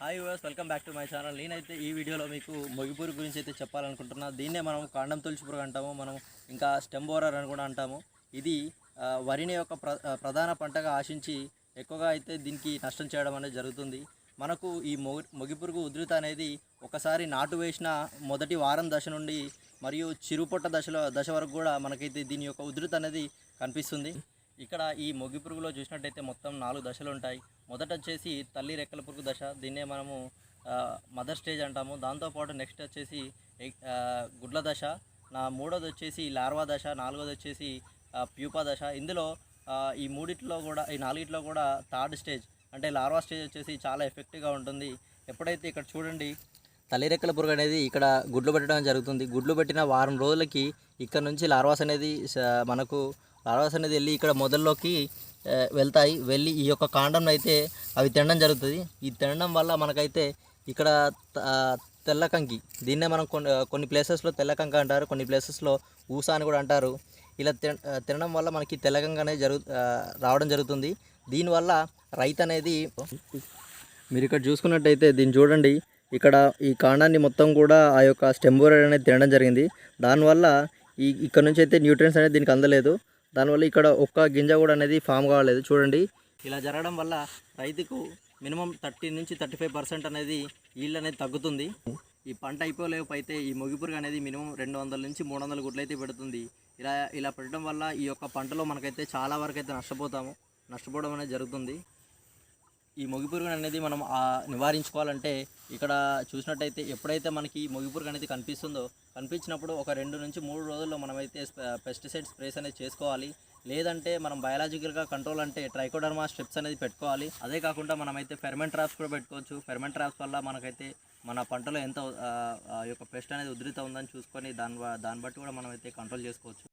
Hi yours welcome back to my channel నేనైతే ఈ వీడియోలో మీకు మొగిపూరు గురించి అయితే చెప్పాలనుకుంటున్నా. దీన్నే మనం కాండం తొలిచి పురుగు అంటాము. మనం ఇంకా స్టెంబోరర్ అని కూడా అంటాము. ఇది వరిని యొక్క ప్ర ప్రధాన పంటగా ఆశించి ఎక్కువగా అయితే దీనికి నష్టం చేయడం అనేది జరుగుతుంది. మనకు ఈ మొగి మొగిపురుగు ఉధృత అనేది ఒకసారి నాటు వేసిన మొదటి వారం దశ నుండి మరియు చిరుపొట్ట దశలో దశ వరకు కూడా మనకైతే దీని యొక్క ఉధృత అనేది కనిపిస్తుంది. ఇక్కడ ఈ మొగి పురుగులో చూసినట్టయితే మొత్తం నాలుగు దశలు ఉంటాయి. మొదట వచ్చేసి తల్లి రెక్కల పురుగు దశ దీన్నే మనము మదర్ స్టేజ్ అంటాము. దాంతోపాటు నెక్స్ట్ వచ్చేసి గుడ్ల దశ నా మూడోది వచ్చేసి లార్వా దశ నాలుగోది వచ్చేసి ప్యూపా దశ. ఇందులో ఈ మూడిట్లో కూడా ఈ నాలుగిట్లో కూడా థర్డ్ స్టేజ్ అంటే లార్వా స్టేజ్ వచ్చేసి చాలా ఎఫెక్టివ్గా ఉంటుంది. ఎప్పుడైతే ఇక్కడ చూడండి తల్లిరెక్కల పురుగు అనేది ఇక్కడ గుడ్లు పెట్టడం జరుగుతుంది. గుడ్లు పెట్టిన వారం రోజులకి ఇక్కడ నుంచి లార్వాస్ అనేది స- మనకు లార్వాస్ అనేది వెళ్ళి ఇక్కడ మొదల్లోకి వెళ్తాయి. వెళ్ళి ఈ యొక్క కాండం అయితే అవి తినడం జరుగుతుంది. ఈ తినడం వల్ల మనకైతే ఇక్కడ తెల్లకంకి దీన్నే మనం కొన్ని కొన్ని ప్లేసెస్లో తెల్లకంక అంటారు కొన్ని ప్లేసెస్లో ఊసా అని కూడా అంటారు. ఇలా తిన తినడం వల్ల మనకి తెల్లకంక అనేది జరుగు రావడం జరుగుతుంది. దీనివల్ల రైతు అనేది మీరు ఇక్కడ చూసుకున్నట్టయితే దీన్ని చూడండి. ఇక్కడ ఈ కాండాన్ని మొత్తం కూడా ఆ యొక్క స్టెంబోరైడ్ అనేది తినడం జరిగింది. దానివల్ల ఈ ఇక్కడ నుంచి అయితే న్యూట్రియన్స్ అనేది దీనికి అందలేదు. దానివల్ల ఇక్కడ ఒక్క గింజ కూడా అనేది ఫామ్ కావలేదు చూడండి ఇలా జరగడం వల్ల రైతుకు మినిమం థర్టీ నుంచి థర్టీ ఫైవ్ పర్సెంట్ అనేది ఈల్డ్ అనేది తగ్గుతుంది. ఈ పంట అయిపోలేకపోతే ఈ మొగిపురుగు అనేది మినిమం రెండు వందల నుంచి మూడు వందల గుడ్లు అయితే పెడుతుంది. ఇలా ఇలా పెట్టడం వల్ల ఈ యొక్క పంటలో మనకైతే చాలా వరకు అయితే నష్టపోతాము. నష్టపోవడం అనేది జరుగుతుంది. ఈ మొగిపురుగు అనేది మనం నివారించుకోవాలంటే ఇక్కడ చూసినట్టయితే ఎప్పుడైతే మనకి ఈ మొగిపురుగు అనేది కనిపిస్తుందో కనిపించినప్పుడు ఒక రెండు నుంచి మూడు రోజుల్లో మనమైతే పెస్టిసైడ్ స్ప్రేస్ అనేది చేసుకోవాలి. లేదంటే మనం బయాలజికల్గా కంట్రోల్ అంటే ట్రైకోడర్మా స్ట్రిప్స్ అనేది పెట్టుకోవాలి. అదే కాకుండా మనమైతే ఫెర్మెంట్ ట్రాప్స్ కూడా పెట్టుకోవచ్చు. ఫెర్మెంట్ ట్రాప్స్ వల్ల మనకైతే మన పంటలో ఎంత యొక్క పెస్ట్ అనేది ఉధృత ఉందని చూసుకొని దాని దాన్ని బట్టి కూడా మనమైతే కంట్రోల్ చేసుకోవచ్చు.